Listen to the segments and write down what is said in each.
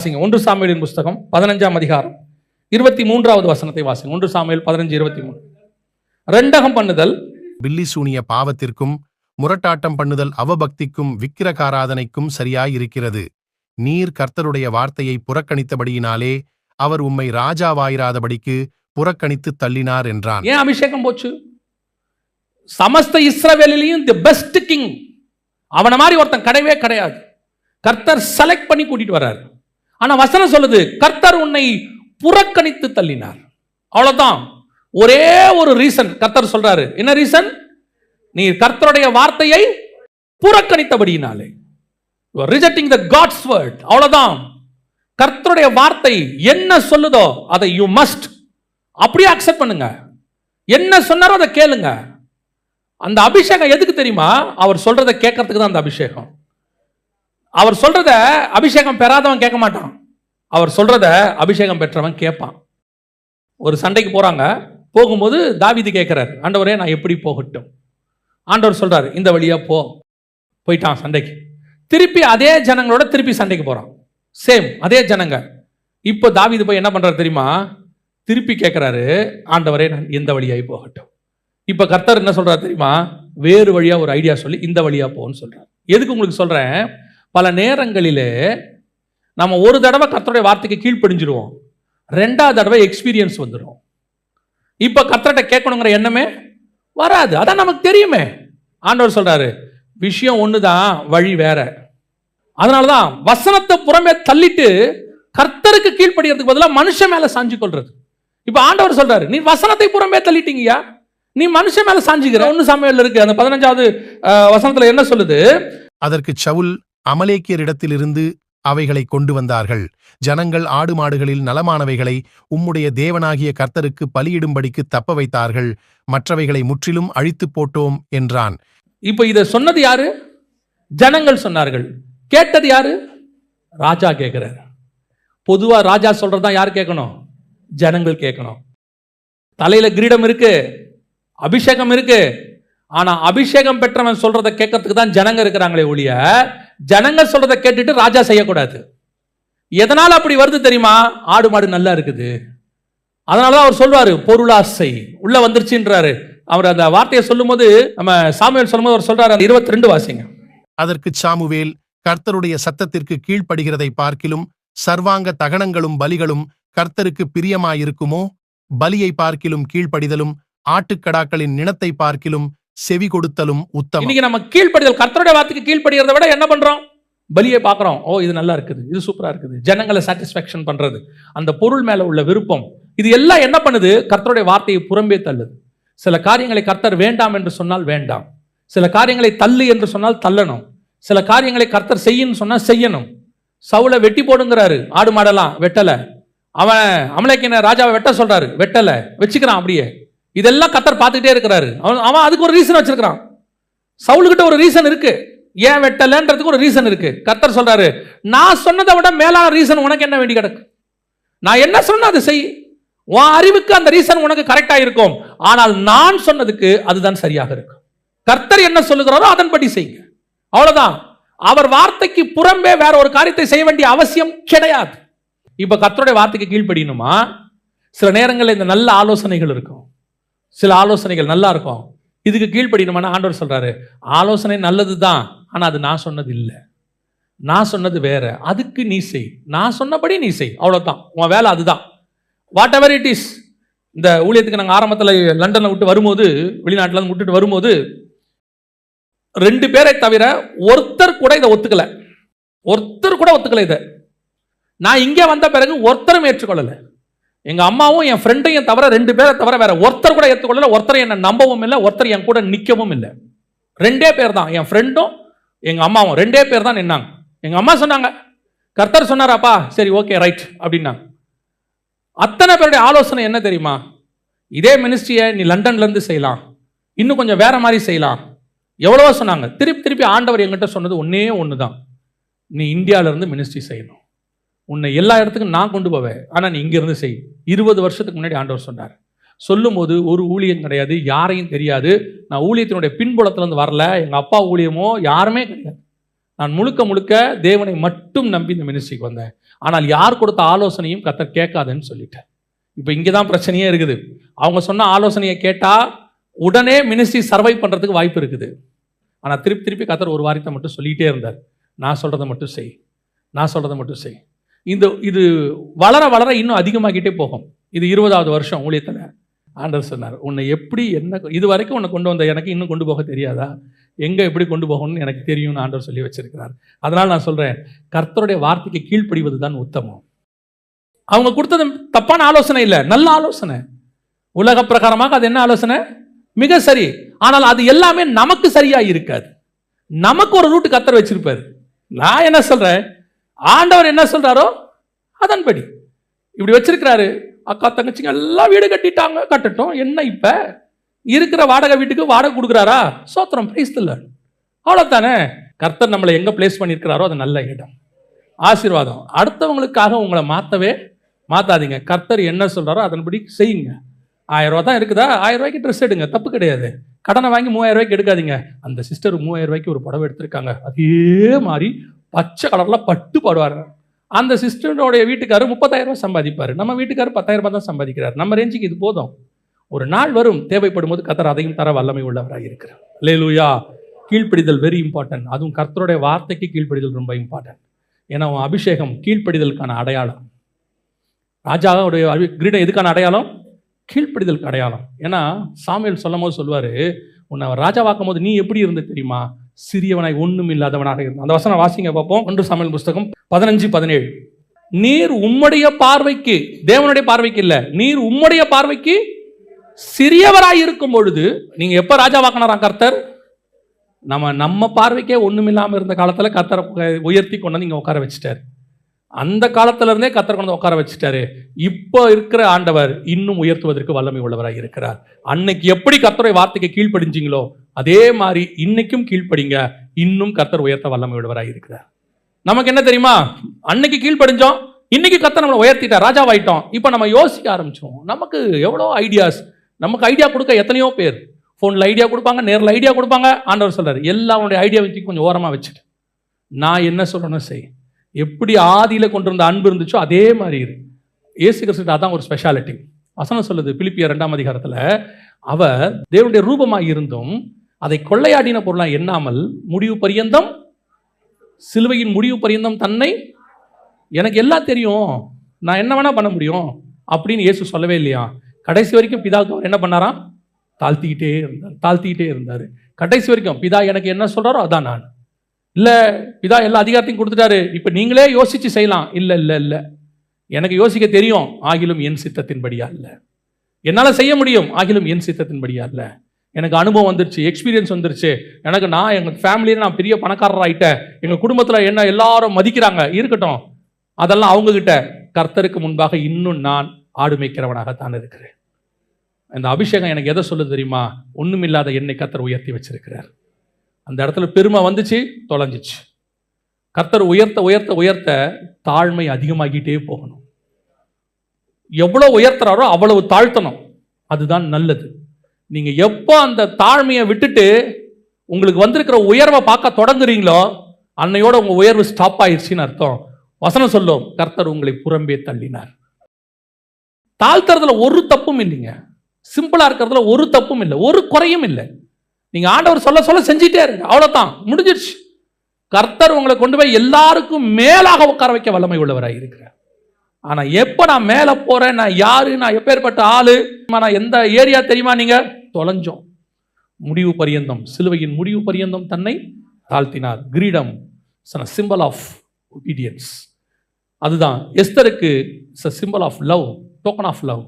வாசிங்க. ஒன்று சாமுவேலின் புஸ்தகம் பதினஞ்சாம் அதிகாரம் இருபத்தி மூன்றாவது வசனத்தை வாசிங்க. ஒன்று சாமுவேல் பதினஞ்சு இருபத்தி மூணு. ரெண்டகம் பண்ணுதல். பில்லி சூனிய பாவத்திற்கும் முரட்டாட்டம் பண்ணுதல் அவபக்திக்கும் விக்கிரகாராதனைக்கும் சரியாயிருக்கிறது. நீர் கர்த்தருடைய வார்த்தையை புறக்கணித்தபடியினாலே அவர் உம்மை ராஜாவாயிராதபடிக்கு புறக்கணித்து தள்ளினார் என்றான். ஏன் அபிஷேகம் போச்சு? சமஸ்த இஸ்ரவேலிலையும் தி பெஸ்ட் கிங் அவன மாதிரி ஒருத்தன் கிடையவே கிடையாது. கர்த்தர் செலக்ட் பண்ணி கூட்டிட்டு வர்றாரு. ஆனா வசனம் சொல்லுது கர்த்தர் உன்னை புறக்கணித்து தள்ளினார். அவ்வளவுதான். ஒரே ஒரு ரீசன் கர்த்தர் சொல்றாரு. என்ன ரீசன் நீ கர்த்தருடைய வார்த்தையை புறக்கணித்தபடியினாலே. ரிஜெக்டிங் த காட்ஸ் வேர்ட் அவ்வளவுதான். கர்த்தருடைய வார்த்தை என்ன சொல்லுதோ அதை யூ மஸ்ட் அப்படியே அக்செப்ட் பண்ணுங்க. என்ன சொன்னாரோ அதை கேளுங்க. அந்த அபிஷேகம் எதுக்கு தெரியுமா? அவர் சொல்றதை கேட்கறதுக்கு தான் அந்த அபிஷேகம். அவர் சொல்றத அபிஷேகம் பெறாதவன் கேட்க மாட்டான். அவர் சொல்றத அபிஷேகம் பெற்றவன் கேட்பான். ஒரு சண்டைக்கு போறாங்க. போகும்போது தாவீது கேட்கிறார் ஆண்டவரே நான் எப்படி போகட்டும்? ஆண்டவர் சொல்றாரு இந்த வழியா போ. போயிட்டான் சண்டைக்கு. திருப்பி அதே ஜனங்களோட திருப்பி சண்டைக்கு போறான். சேம் அதே ஜனங்க. இப்போ தாவிது போய் என்ன பண்றாரு தெரியுமா? திருப்பி கேட்குறாரு ஆண்டவரே நான் எந்த வழியாகி போகட்டும். இப்போ கர்த்தர் என்ன சொல்றாரு தெரியுமா? வேறு வழியா ஒரு ஐடியா சொல்லி இந்த வழியா போன்னு சொல்றாரு. எதுக்கு உங்களுக்கு சொல்றேன்? பல நேரங்களிலே நம்ம ஒரு தடவை கர்த்தருடைய வார்த்தைக்கு கீழ்ப்படிஞ்சிருவோம். ரெண்டாவது தடவை எக்ஸ்பீரியன்ஸ் வந்துடும் இப்போ கர்த்தர்கிட்ட கேட்கணுங்கிற எண்ணமே வராது. அதான் நமக்கு தெரியுமே. ஆண்டவர் சொல்றாரு விஷயம் ஒன்று தான் வழி வேற. அதனால தான் வசனத்தை புறமே தள்ளிட்டு கர்த்தருக்கு கீழ்ப்படிகிறதுக்கு பதிலாக மனுஷன் மேல சாஞ்சு கொள்றது. இப்போ ஆண்டவர் சொல்றாரு நீ வசனத்தை புறமே தள்ளிட்டீங்கயா நீ மனுஷன் மேல சாஞ்சுக்கிற. ஒன்று சமையல் இருக்கு. அந்த பதினஞ்சாவது வசனத்துல என்ன சொல்லுது? அதற்குச் சவுல் அமலேக்கியரிடத்திலிருந்து அவைகளை கொண்டு வந்தார்கள் ஜனங்கள் ஆடு மாடுகளில் நலமானவைகளை உம்முடைய தேவனாகிய கர்த்தருக்கு பலியிடும்படிக்கு தப்ப வைத்தார்கள். மற்றவைகளை முற்றிலும் அழித்துப் போட்டோம் என்றான். இப்போ இதை சொன்னது யாரு? ஜனங்கள் சொன்னார்கள். கேட்டது யாரு? ராஜா கேட்கிறார். பொதுவா ராஜா சொல்றதுதான் யார் கேட்கணும்? ஜனங்கள் கேட்கணும். தலையில கிரீடம் இருக்கு அபிஷேகம் இருக்கு. ஆனா அபிஷேகம் பெற்றவன் சொல்றதை கேட்கறதுக்கு தான் ஜனங்க இருக்கிறாங்களே ஒழிய ஜனங்க சொல்றதை கேட்டுட்டு ராஜா செய்யக்கூடாது. எதனால அப்படி வருது தெரியுமா? ஆடு மாடு நல்லா இருக்குது. அதனாலதான் அவர் சொல்வார் பொருளாசை. உள்ள வந்துருச்சுன்றாரு. அவர் அந்த வார்த்தையை சொல்லும்போது நம்ம சாமுவேல் சொல்லும்போது அவர் சொல்றாரு அந்த இருபத்தி ரெண்டு வாசிங்க. அதற்கு சாமுவேல் கர்த்தருடைய சத்தத்திற்கு கீழ்ப்படுகிறதை பார்க்கிலும் சர்வாங்க தகனங்களும் பலிகளும் கர்த்தருக்கு பிரியமாயிருக்குமோ? பலியை பார்க்கிலும் கீழ்ப்படிதலும் ஆட்டுக்கடாக்களின் நிணத்தை பார்க்கிலும் செவி கொடுத்தலும் உத்தமம். இன்னைக்கு நம்ம கீழ்ப்படிதல் கர்த்தருடைய வார்த்தைக்கு கீழ்ப்படிகிறத விட என்ன பண்றோம்? பலியை பார்க்குறோம். ஓ இது நல்லா இருக்குது. இது சூப்பராக இருக்குது. ஜனங்களை சாட்டிஸ்ஃபேக்ஷன் பண்ணுறது அந்த பொருள் மேலே உள்ள விருப்பம். இது எல்லாம் என்ன பண்ணுது? கர்த்தருடைய வார்த்தையை புறம்பே தள்ளுது. சில காரியங்களை கர்த்தர் வேண்டாம் என்று சொன்னால் வேண்டாம். சில காரியங்களை தள்ளு என்று சொன்னால் தள்ளணும். சில காரியங்களை கர்த்தர் செய்யணும்னு சொன்னால் செய்யணும். சவுளை வெட்டி போடுங்கிறாரு. ஆடு மாடெல்லாம் வெட்டலை. அவன் அமலைக்கின ராஜாவை வெட்ட சொல்கிறாரு வெட்டலை. வச்சுக்கிறான் அப்படியே. இதெல்லாம் கத்தர் பார்த்துக்கிட்டே இருக்கிறாரு. அவன் அவன் அதுக்கு ஒரு ரீசன் வச்சிருக்கிறான். சவுலுக்கிட்ட ஒரு ரீசன் இருக்கு. ஏன் வெட்டலன்றதுக்கு ஒரு ரீசன் இருக்கு. கத்தர் சொல்றாரு நான் சொன்னதை விட மேலான ரீசன் உனக்கு என்ன வேண்டி கிடக்கு? நான் என்ன சொன்ன அதை செய். உன் அறிவுக்கு அந்த ரீசன் உனக்கு கரெக்டாக இருக்கும் ஆனால் நான் சொன்னதுக்கு அதுதான் சரியாக இருக்கும். கர்த்தர் என்ன சொல்லுகிறாரோ அதன்படி செய்யுங்க. அவ்வளவுதான். அவர் வார்த்தைக்கு புறம்பே வேற ஒரு காரியத்தை செய்ய வேண்டிய அவசியம் கிடையாது. இப்ப கர்த்தருடைய வார்த்தைக்கு கீழ்ப்படியணுமா? சில நேரங்களில் இந்த நல்ல ஆலோசனைகள் இருக்கும். சில ஆலோசனைகள் நல்லா இருக்கும். இதுக்கு கீழ்ப்படியணுமான்னு ஆண்டவர் சொல்கிறாரு ஆலோசனை நல்லது தான் ஆனால் அது நான் சொன்னது இல்லை. நான் சொன்னது வேற. அதுக்கு நீ செய். நான் சொன்னபடி நீ செய். அவ்வளோதான் உன் வேலை அதுதான். வாட் எவர் இட் இஸ் இந்த ஊழியத்துக்கு நாங்கள் ஆரம்பத்தில் லண்டனை விட்டு வரும்போது வெளிநாட்டில் விட்டுட்டு வரும்போது ரெண்டு பேரை தவிர ஒருத்தர் கூட இதை ஒத்துக்கல. ஒருத்தர் கூட ஒத்துக்கல இதை. நான் இங்கே வந்த பிறகு ஒருத்தரும் ஏற்றுக்கொள்ளலை. எங்கள் அம்மாவும் என் ஃப்ரெண்டையும் தவிர ரெண்டு பேரை தவிர வேற ஒருத்தர் கூட ஏற்றுக்கொள்ளல ஒருத்தர் என்னை நம்பவும் இல்லை ஒருத்தர் என் கூட நிற்கவும் இல்லை. ரெண்டே பேர் தான் என் ஃப்ரெண்டும் எங்கள் அம்மாவும். ரெண்டே பேர் தான் நின்னாங்க. எங்கள் அம்மா சொன்னாங்க கர்த்தர் சொன்னாராப்பா சரி ஓகே ரைட் அப்படின்னாங்க. அத்தனை பேருடைய ஆலோசனை என்ன தெரியுமா? இதே மினிஸ்ட்ரியை நீ லண்டன்லேருந்து செய்யலாம். இன்னும் கொஞ்சம் வேற மாதிரி செய்யலாம். எவ்வளவோ சொன்னாங்க. திருப்பி திருப்பி ஆண்டவர் என்கிட்ட சொன்னது ஒன்றே ஒன்று தான் நீ இந்தியாவிலேருந்து மினிஸ்ட்ரி செய்யணும். உன்னை எல்லா இடத்துக்கும் நான் கொண்டு போவேன். ஆனால் நீ இங்கேருந்து செய். இருபது வருஷத்துக்கு முன்னாடி ஆண்டவர் சொன்னார். சொல்லும்போது ஒரு ஊழியம் கிடையாது யாரையும் தெரியாது. நான் ஊழியத்தினுடைய பின்புலத்திலேருந்து வரல. எங்கள் அப்பா ஊழியமோ யாருமே கிடையாது. நான் முழுக்க முழுக்க தேவனை மட்டும் நம்பி இந்த மினிஸ்ட்ரிக்கு வந்தேன். ஆனால் யார் கொடுத்த ஆலோசனையும் கத்தர் கேட்காதுன்னு சொல்லிட்டேன் இப்போ இங்கே தான் பிரச்சனையே இருக்குது. அவங்க சொன்ன ஆலோசனையை கேட்டால் உடனே மினிஸ்ட்ரி சர்வை பண்ணுறதுக்கு வாய்ப்பு இருக்குது. ஆனால் திருப்பி திருப்பி கத்தர் ஒரு வாரியத்தை மட்டும் சொல்லிகிட்டே இருந்தார். நான் சொல்கிறத மட்டும் செய். நான் சொல்கிறத மட்டும் செய். இந்த இது வளர வளர இன்னும் அதிகமாகிட்டே போகும். இது இருபதாவது வருஷம் ஊழியத்தில். ஆண்டர் சொன்னார் உன்னை எப்படி என்ன இது வரைக்கும் உன்னை கொண்டு வந்த எனக்கு இன்னும் கொண்டு போக தெரியாதா? எங்கே எப்படி கொண்டு போகணும்னு எனக்கு தெரியும்னு ஆண்டவர் சொல்லி வச்சிருக்கிறார். அதனால் நான் சொல்கிறேன் கர்த்தருடைய வார்த்தைக்கு கீழ்ப்படிவது தான் உத்தமம். அவங்க கொடுத்தது தப்பான ஆலோசனை இல்லை நல்ல ஆலோசனை. உலக பிரகாரமாக அது என்ன ஆலோசனை? மிக சரி. ஆனால் அது எல்லாமே நமக்கு சரியாக இருக்காது. நமக்கு ஒரு ரூட்டு கத்தர் வச்சிருப்பாரு. நான் என்ன சொல்கிறேன் ஆண்டவர் என்ன சொல்றாரோ அதன்படி. இப்படி வச்சிருக்கிறாரு. அக்கா தங்கச்சிங்க எல்லாம் வீடு கட்டிட்டாங்க. கட்டட்டும். என்ன இப்ப? இருக்கிற வாடகை வீட்டுக்கு வாடகை கொடுக்குறாரா? சோத்திரம். பிரைஸ் இல்லை அவ்வளோதானே கர்த்தர் நம்மளை எங்கே பிளேஸ் பண்ணியிருக்கிறாரோ அது நல்ல இடம். ஆசீர்வாதம். அடுத்தவங்களுக்காக உங்களை மாற்றவே மாற்றாதீங்க கர்த்தர் என்ன சொல்கிறாரோ அதன்படி செய்யுங்க. ஆயிரம் ரூபா தான் இருக்குதா? ஆயிரம் ரூபாய்க்கு ட்ரெஸ் எடுங்க. தப்பு கிடையாது. கடனை வாங்கி மூவாயிரம் ரூபாய்க்கு எடுக்காதீங்க. அந்த சிஸ்டர் மூவாயிரம் ரூபாய்க்கு ஒரு புடவை எடுத்திருக்காங்க. அதே மாதிரி பச்சை கலரில் பட்டு பாடுவார். அந்த சிஸ்டருடைய வீட்டுக்காரர் முப்பத்தாயிரம் ரூபாய் சம்பாதிப்பார். நம்ம வீட்டுக்காரர் பத்தாயிரம் ரூபாய் தான் சம்பாதிக்கிறார். நம்ம ரேஞ்சுக்கு இது போதும். ஒரு நாள் வரும் தேவைப்படும் போது கத்தர் அதையும் தர வல்லமை உள்ளவராக இருக்கிறார். லேலூயா கீழ்ப்படிதல் வெரி இம்பார்ட்டன்ட் அதுவும் கர்த்தருடைய வார்த்தைக்கு கீழ்ப்படிதல் ரொம்ப இம்பார்ட்டன்ட் ஏன்னா அபிஷேகம் கீழ்ப்படிதலுக்கான அடையாளம். ராஜாவுடைய கிரீடம் எதுக்கான அடையாளம்? கீழ்ப்படிதலுக்கு அடையாளம். ஏன்னா சாமியல் சொல்லும் போது சொல்லுவார் உன்னை அவர் ராஜாவாக்கும் போது நீ எப்படி இருந்த தெரியுமா? சிறியவனாய் ஒன்றும் இல்லாதவனாக இருந்தான். அந்த வசனம் வாசிங்க பார்ப்போம். ஒன்று சாமியல் புஸ்தகம் பதினஞ்சு பதினேழு. நீர் உம்முடைய பார்வைக்கு தேவனுடைய பார்வைக்கு இல்லை. நீர் உம்முடைய பார்வைக்கு சிறியவராய் இருக்கும் பொழுது நீங்க எப்ப ராஜாவாக்கினாராம் கர்த்தர்? நம்ம நம்ம பார்வைக்கே ஒண்ணுமில்லாம இருந்த காலத்துல கர்த்தரை உயர்த்தி கொண்டு வந்து இங்க உட்கார வச்சுட்டாரு. அந்த காலத்திலிருந்தே கத்தர் கொண்டு உட்கார வச்சுட்டாரு. இப்போ இருக்கிற ஆண்டவர் இன்னும் உயர்த்துவதற்கு வல்லமை உள்ளவராக இருக்கிறார். அன்னைக்கு எப்படி கத்தரை வார்த்தைக்கு கீழ்ப்படிஞ்சிங்களோ அதே மாதிரி இன்னைக்கும் கீழ்ப்படிங்க. இன்னும் கத்தர் உயர்த்த வல்லமை உள்ளவராக இருக்கிறார். நமக்கு என்ன தெரியுமா? அன்னைக்கு கீழ்ப்படிஞ்சோம் இன்னைக்கு கர்த்தர் நம்மளை உயர்த்திட்டார். ராஜாவாயிட்டோம். இப்போ நம்ம யோசிக்க ஆரம்பிச்சோம். நமக்கு எவ்வளோ ஐடியாஸ் நமக்கு ஐடியா கொடுக்க எத்தனையோ பேர். ஃபோனில் ஐடியா கொடுப்பாங்க நேரில் ஐடியா கொடுப்பாங்க. ஆண்டவர் சொல்றாரு எல்லாருடைய ஐடியா வச்சு கொஞ்சம் ஓரமாக வச்சுட்டு நான் என்ன சொல்லணும் செய். எப்படி ஆதியில் கொண்டு வந்த அன்பு இருந்துச்சோ அதே மாதிரி இரு. இயேசு கிறிஸ்து அதான் ஒரு ஸ்பெஷாலிட்டி வசனம் சொல்லுது பிலிப்பியர் ரெண்டாம் அதிகாரத்தில் அவர் தேவனுடைய ரூபமாக இருந்தும் அதை கொள்ளையாடின பொருளாக எண்ணாமல் முடிவு பரியந்தம் சிலுவையின் முடிவு பரியந்தம் தன்னை எனக்கு எல்லாம் தெரியும் நான் என்ன வேணால் பண்ண முடியும் அப்படின்னு இயேசு சொல்லவே இல்லையா? கடைசி வரைக்கும் பிதாவுக்கு அவர் என்ன பண்ணாராம்? தாழ்த்திக்கிட்டே இருந்தார் தாழ்த்திக்கிட்டே இருந்தார். கடைசி வரைக்கும் பிதா எனக்கு என்ன சொல்கிறாரோ அதான் நான். இல்லை இதா எல்லா அதிகாரத்தையும் கொடுத்துட்டாரு. இப்போ நீங்களே யோசிச்சு செய்யலாம். இல்லை இல்லை இல்லை. எனக்கு யோசிக்க தெரியும் ஆகிலும் என் சித்தத்தின்படியா இல்லை என்னால் செய்ய முடியும் ஆகிலும் என் சித்தத்தின்படியா இல்லை எனக்கு அனுபவம் வந்துருச்சு எக்ஸ்பீரியன்ஸ் வந்துருச்சு. எனக்கு நான் எங்கள் ஃபேமிலியில் நான் பெரிய பணக்காரர் எங்கள் குடும்பத்தில் என்ன எல்லாரும் மதிக்கிறாங்க இருக்கட்டும். அதெல்லாம் அவங்கக்கிட்ட கர்த்தருக்கு முன்பாக இன்னும் நான் ஆடு மேய்க்கிறவனாகத்தான் இருக்கிறேன். இந்த அபிஷேகம் எனக்கு எதை சொல்லுது தெரியுமா? ஒன்றுமில்லாத என்னை கர்த்தர் உயர்த்தி வச்சிருக்கிறார். அந்த இடத்துல பெருமை வந்துச்சு தொலைஞ்சிச்சு. கர்த்தர் உயர்த்த உயர்த்த உயர்த்த தாழ்மை அதிகமாகிட்டே போகணும். எவ்வளோ உயர்த்துறாரோ அவ்வளவு தாழ்த்தணும். அதுதான் நல்லது. நீங்கள் எப்போ அந்த தாழ்மையை விட்டுட்டு உங்களுக்கு வந்திருக்கிற உயர்வை பார்க்க தொடங்குறீங்களோ அன்னையோட உங்கள் உயர்வு ஸ்டாப் ஆயிடுச்சின்னு அர்த்தம். வசனம் சொல்லும் கர்த்தர் உங்களை புறம்பே தள்ளினார். தாழ்த்துறதுல ஒரு தப்பும் இல்லைங்க. சிம்பிளாக இருக்கிறதுல ஒரு தப்பும் இல்லை ஒரு குறையும் இல்லை. நீங்க ஆண்டவர் சொல்ல சொல்ல செஞ்சிட்டே இருங்க. அவ்வளவுதான். முடிஞ்சிருச்சு கர்த்தர் உங்களை கொண்டு போய் எல்லாருக்கும் மேலாக உட்கார வைக்க வல்லமை உள்ளவராக இருக்கிறார். ஆனா எப்ப நான் மேல போறேன்? நான் யாரு? நான் எப்பேற்பட்ட ஆளு? நான் எந்த ஏரியா தெரியுமா நீங்க? தொலைஞ்சோம். முடிவு பரியந்தம். சிலுவையின் முடிவு பரியந்தம் தன்னை தாழ்த்தினார். கிரீடம். சிம்பிள் ஆஃப் ஒபீடியன்ஸ் அதுதான். எஸ்தருக்கு symbol of love token of love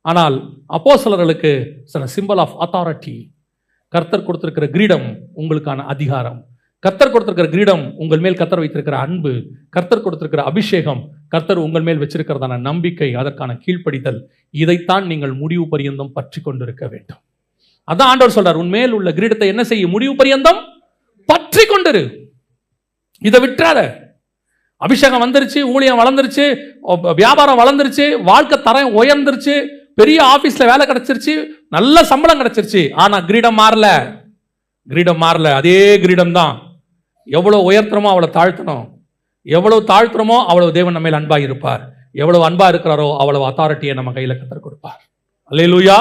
ஆனால் அப்போ சிலர்களுக்கு சில சிம்பிள் ஆஃப் அத்தாரிட்டி கர்த்தர் கொடுத்திருக்கிற கிரீடம் உங்களுக்கான அதிகாரம். கர்த்தர் கொடுத்திருக்கிற கிரீடம் உங்கள் மேல் கர்த்தர் வைத்திருக்கிற அன்பு கர்த்தர் கொடுத்திருக்கிற அபிஷேகம் கர்த்தர் உங்கள் மேல் வச்சிருக்கிறதான நம்பிக்கை அதற்கான கீழ்ப்படிதல் இதைத்தான் நீங்கள் முடிவு பரியந்தம் பற்றி கொண்டிருக்க வேண்டும். அதான் ஆண்டவர் சொல்றார் உன் மேல் உள்ள கிரீடத்தை என்ன செய்ய முடிவு பரியந்தம் பற்றி கொண்டிரு. இதை விட்டுறாத. அபிஷேகம் வந்துருச்சு ஊழியம் வளர்ந்துருச்சு வியாபாரம் வளர்ந்துருச்சு வாழ்க்கை தரம் உயர்ந்துருச்சு பெரிய ஆஃபீஸில் வேலை கிடைச்சிருச்சு நல்ல சம்பளம் கிடைச்சிருச்சு. ஆனா கிரீடம் மாறல. கிரீடம் மாறல. அதே கிரீடம் தான். எவ்வளவு உயர்த்துறமோ அவ்வளோ தாழ்த்தணும். எவ்வளவு தாழ்த்துறமோ அவ்வளவு தேவன் நம்ம மேல் இருப்பார் எவ்வளவு அன்பா இருக்கிறாரோ அவ்வளவு அத்தாரிட்டியை நம்ம கையில கத்தர் கொடுப்பார். அல்லேலூயா